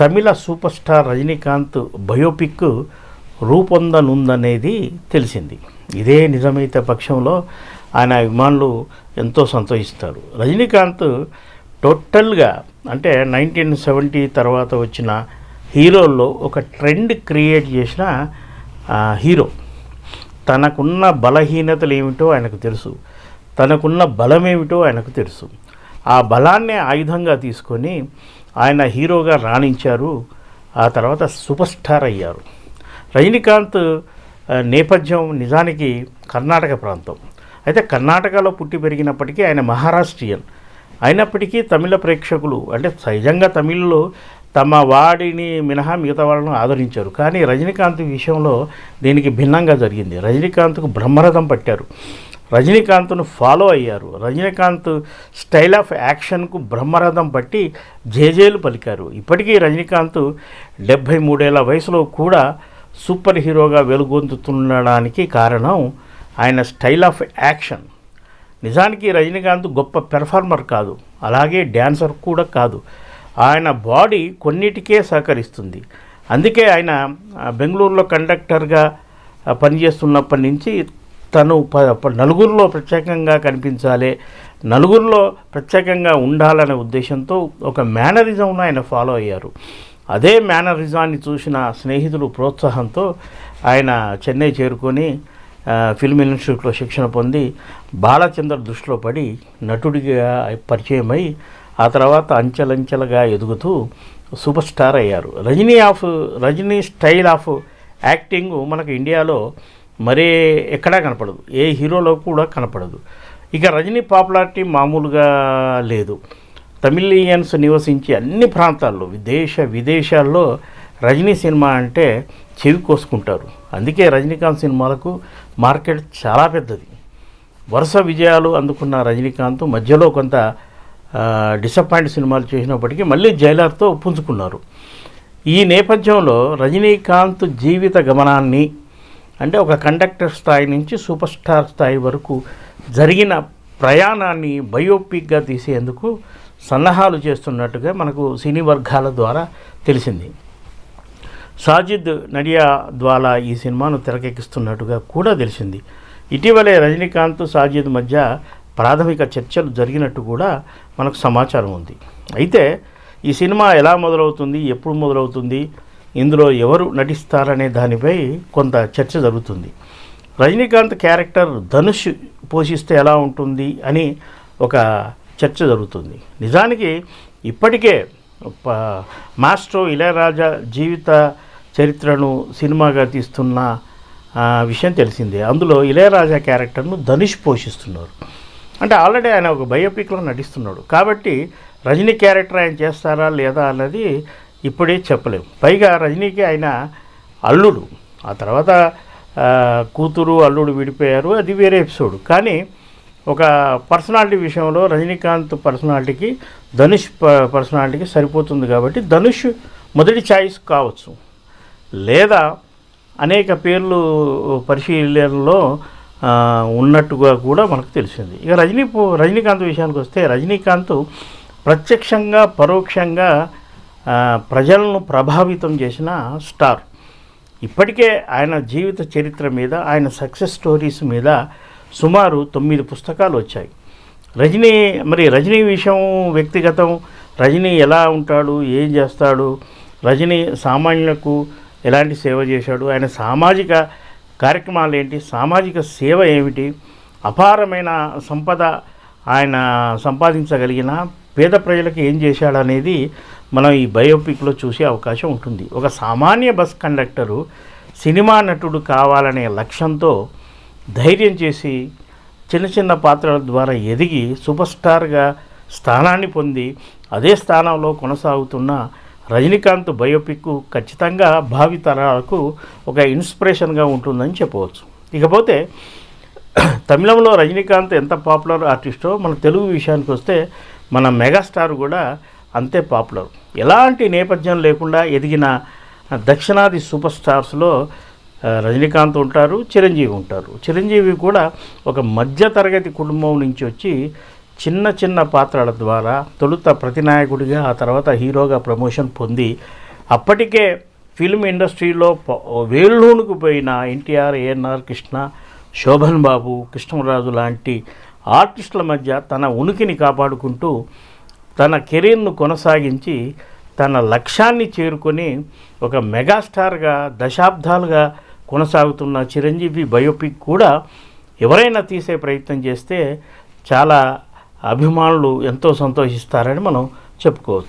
Tamil super star Rajinikanth biopic రూపొందనుందనేది తెలిసింది. ఇదే నిజమైతే పక్షంలో ఆయన అభిమానులు ఎంతో సంతోషిస్తారు. రజనీకాంత్ టోటల్గా అంటే నైన్టీన్ సెవెంటీ తర్వాత వచ్చిన హీరోల్లో ఒక ట్రెండ్ క్రియేట్ చేసిన హీరో. తనకున్న బలహీనతలు ఏమిటో ఆయనకు తెలుసు. తనకున్న బలం ఏమిటో ఆయనకు తెలుసు. ఆ బలాన్నే ఆయుధంగా తీసుకొని ఆయన హీరోగా రాణించారు. ఆ తర్వాత సూపర్ స్టార్ అయ్యారు. రజనీకాంత్ నేపథ్యం నిజానికి కర్ణాటక ప్రాంతం. అయితే కర్ణాటకలో పుట్టి పెరిగినప్పటికీ ఆయన మహారాష్ట్రియన్. అయినప్పటికీ తమిళ ప్రేక్షకులు అంటే సహజంగా తమిళ్ళు తమ వాడిని మినహా మిగతా వాళ్ళను ఆదరించారు. కానీ రజనీకాంత్ విషయంలో దీనికి భిన్నంగా జరిగింది. రజనీకాంత్కు బ్రహ్మరథం పట్టారు. రజనీకాంత్ను ఫాలో అయ్యారు. రజనీకాంత్ స్టైల్ ఆఫ్ యాక్షన్కు బ్రహ్మరథం పట్టి జేజేలు పలికారు. ఇప్పటికీ రజనీకాంత్ డెబ్భై మూడేళ్ళ వయసులో కూడా సూపర్ హీరోగా వెలుగొందుతుండడానికి కారణం ఆయన స్టైల్ ఆఫ్ యాక్షన్. నిజానికి రజనీకాంత్ గొప్ప పెర్ఫార్మర్ కాదు. అలాగే డ్యాన్సర్ కూడా కాదు. ఆయన బాడీ కొన్నిటికే సహకరిస్తుంది. అందుకే ఆయన బెంగళూరులో కండక్టర్గా పనిచేస్తున్నప్పటి నుంచి తను ప- నలుగురిలో ప్రత్యేకంగా కనిపించాలి నలుగురిలో ప్రత్యేకంగా ఉండాలనే ఉద్దేశంతో ఒక మేనరిజంను ఆయన ఫాలో అయ్యారు. అదే మేనరిజాన్ని చూసిన స్నేహితులు ప్రోత్సాహంతో ఆయన చెన్నై చేరుకొని ఫిల్మ్ ఇన్స్టిట్యూట్లో శిక్షణ పొంది బాలచంద్ర దృష్టిలో పడి నటుడిగా పరిచయమై ఆ తర్వాత అంచెలంచెలుగా ఎదుగుతూ సూపర్ స్టార్ అయ్యారు. Rajini of Rajini style of acting మనకు ఇండియాలో మరే ఎక్కడా కనపడదు. ఏ హీరోలో కూడా కనపడదు. ఇక రజనీ పాపులారిటీ మామూలుగా లేదు. తమిళియన్స్ నివసించే అన్ని ప్రాంతాల్లో దేశ విదేశాల్లో రజనీ సినిమా అంటే చెవి కోసుకుంటారు. అందుకే రజనీకాంత్ సినిమాలకు మార్కెట్ చాలా పెద్దది. వరుస విజయాలు అందుకున్న రజనీకాంత్ మధ్యలో కొంత డిసప్పాయింట్ సినిమాలు చేసినప్పటికీ మళ్ళీ జైలర్తో పుంజుకున్నారు. ఈ నేపథ్యంలో రజనీకాంత్ జీవిత గమనాన్ని అంటే ఒక కండక్టర్ స్థాయి నుంచి సూపర్ స్టార్ స్థాయి వరకు జరిగిన ప్రయాణాన్ని బయోపిక్గా తీసేందుకు సన్నాహాలు చేస్తున్నట్టుగా మనకు సినీ వర్గాల ద్వారా తెలిసింది. సాజిద్ నడియా ద్వారా ఈ సినిమాను తెరకెక్కిస్తున్నట్టుగా కూడా తెలిసింది. ఇటీవలే రజనీకాంత్ సాజిద్ మధ్య ప్రాథమిక చర్చలు జరిగినట్టు కూడా మనకు సమాచారం ఉంది. అయితే ఈ సినిమా ఎలా మొదలవుతుంది ఎప్పుడు మొదలవుతుంది ఇందులో ఎవరు నటిస్తారనే దానిపై కొంత చర్చ జరుగుతుంది. రజనీకాంత్ క్యారెక్టర్ ధనుష్ పోషిస్తే ఎలా ఉంటుంది అని ఒక చర్చ జరుగుతుంది. నిజానికి ఇప్పటికే మాస్ట్రో ఇళయరాజా జీవిత చరిత్రను సినిమాగా తీస్తున్న విషయం తెలిసిందే. అందులో ఇళయరాజా క్యారెక్టర్ను ధనుష్ పోషిస్తున్నారు. అంటే ఆల్రెడీ ఆయన ఒక బయోపిక్లో నటిస్తున్నాడు. కాబట్టి రజనీ క్యారెక్టర్ ఆయన చేస్తారా లేదా అన్నది ఇప్పుడే చెప్పలేము పైగా రజనీకి ఆయన అల్లుడు. ఆ తర్వాత కూతురు అల్లుడు విడిపోయారు. అది వేరే ఎపిసోడ్. కానీ ఒక పర్సనాలిటీ విషయంలో రజనీకాంత్ పర్సనాలిటీకి ధనుష్ ప- పర్సనాలిటీకి సరిపోతుంది కాబట్టి ధనుష్ మొదటి ఛాయిస్ కావచ్చు. లేదా అనేక పేర్లు పరిశీలనలో ఉన్నట్టుగా కూడా మనకు తెలిసింది. ఇక రజనీ పో- రజనీకాంత్ విషయానికి వస్తే రజనీకాంత్ ప్రత్యక్షంగా పరోక్షంగా ప్రజలను ప్రభావితం చేసిన స్టార్. ఇప్పటికే ఆయన జీవిత చరిత్ర మీద ఆయన సక్సెస్ స్టోరీస్ మీద సుమారు తొమ్మిది పుస్తకాలు వచ్చాయి. రజనీ మరి రజనీ విషయం వ్యక్తిగతం రజనీ ఎలా ఉంటాడు ఏం చేస్తాడు రజనీ సామాన్యులకు ఎలాంటి సేవ చేశాడు ఆయన సామాజిక కార్యక్రమాలు ఏంటి సామాజిక సేవ ఏమిటి అపారమైన సంపద ఆయన సంపాదించగలిగిన పేద ప్రజలకు ఏం చేశాడు అనేది మనం ఈ బయోపిక్లో చూసే అవకాశం ఉంటుంది. ఒక సామాన్య బస్ కండక్టరు సినిమా నటుడు కావాలనే లక్ష్యంతో ధైర్యం చేసి చిన్న చిన్న పాత్రల ద్వారా ఎదిగి సూపర్ స్టార్గా స్థానాన్ని పొంది అదే స్థానంలో కొనసాగుతున్న రజనీకాంత్ బయోపిక్ ఖచ్చితంగా భావితరాలకు ఒక ఇన్స్పిరేషన్గా ఉంటుందని చెప్పవచ్చు. ఇకపోతే తమిళంలో రజనీకాంత్ ఎంత పాపులర్ ఆర్టిస్టో మన తెలుగు విషయానికి వస్తే మన మెగాస్టార్ కూడా అంతే పాపులర్. ఎలాంటి నేపథ్యం లేకుండా ఎదిగిన దక్షిణాది సూపర్ స్టార్స్లో రజనీకాంత్ ఉంటారు చిరంజీవి ఉంటారు. చిరంజీవి కూడా ఒక మధ్యతరగతి కుటుంబం నుంచి వచ్చి చిన్న చిన్న పాత్రల ద్వారా తొలుత ప్రతినాయకుడిగా ఆ తర్వాత హీరోగా ప్రమోషన్ పొంది అప్పటికే ఫిల్మ్ ఇండస్ట్రీలో వేళ్ళూనుకు పోయిన ఎన్టీఆర్ ఏఎన్ఆర్ కృష్ణ శోభన్ బాబు కృష్ణరాజు లాంటి ఆర్టిస్టుల మధ్య తన ఉనికిని కాపాడుకుంటూ తన కెరీర్ను కొనసాగించి తన లక్ష్యాన్ని చేరుకొని ఒక మెగాస్టార్గా దశాబ్దాలుగా కొనసాగుతున్న చిరంజీవి బయోపిక్ కూడా ఎవరైనా తీసే ప్రయత్నం చేస్తే చాలా అభిమానులు ఎంతో సంతోషిస్తారని మనం చెప్పుకోవచ్చు.